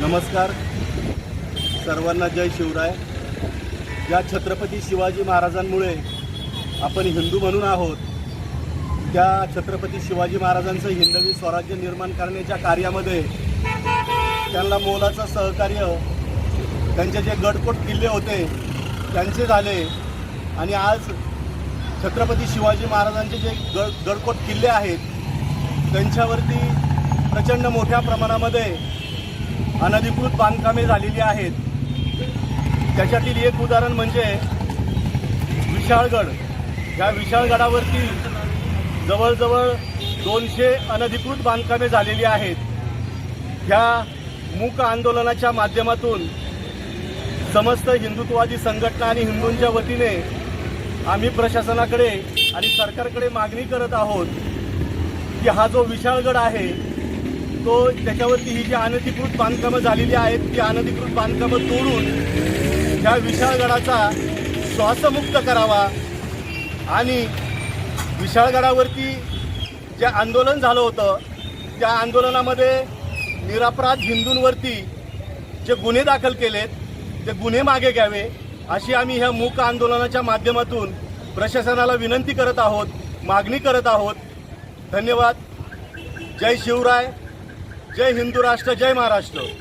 नमस्कार. सर्वांना जय शिवराय. ज्या छत्रपती शिवाजी महाराजांमुळे आपण हिंदू म्हणून आहोत. त्या छत्रपती शिवाजी महाराजांचं हिंदवी स्वराज्य निर्माण करण्याच्या कार्यामध्ये त्यांना मोलाचं सहकार्य त्यांचे जे गडकोट किल्ले होते त्यांचे झाले. आणि आज छत्रपती शिवाजी महाराजांचे जे गड गडकोट किल्ले आहेत त्यांच्यावरती प्रचंड मोठ्या प्रमाणामध्ये अनधिकृत बांधकामे झालेली आहेत. त्याच्यातील एक उदाहरण म्हणजे विशाळगड. या विशाळगडावरती जवळजवळ दोनशे अनधिकृत बांधकामे झालेली आहेत. ह्या मूक आंदोलनाच्या माध्यमातून समस्त हिंदुत्ववादी संघटना आणि हिंदूंच्या वतीने आम्ही प्रशासनाकडे आणि सरकारकडे मागणी करत आहोत की हा जो विशाळगड आहे तो त्याच्यावरती ही जी अनधिकृत बांधकामं झालेली आहेत ती अनधिकृत बांधकामं तोडून ह्या विशाळगडाचा श्वासमुक्त करावा आणि विशाळगडावरती जे आंदोलन झालं होतं त्या आंदोलनामध्ये निरापराध हिंदूंवरती जे गुन्हे दाखल केलेत ते गुन्हे मागे घ्यावे अशी आम्ही ह्या मूक आंदोलनाच्या माध्यमातून प्रशासनाला विनंती करत आहोत मागणी करत आहोत. धन्यवाद. जय शिवराय. जय हिंदू राष्ट्र जय महाराष्ट्र.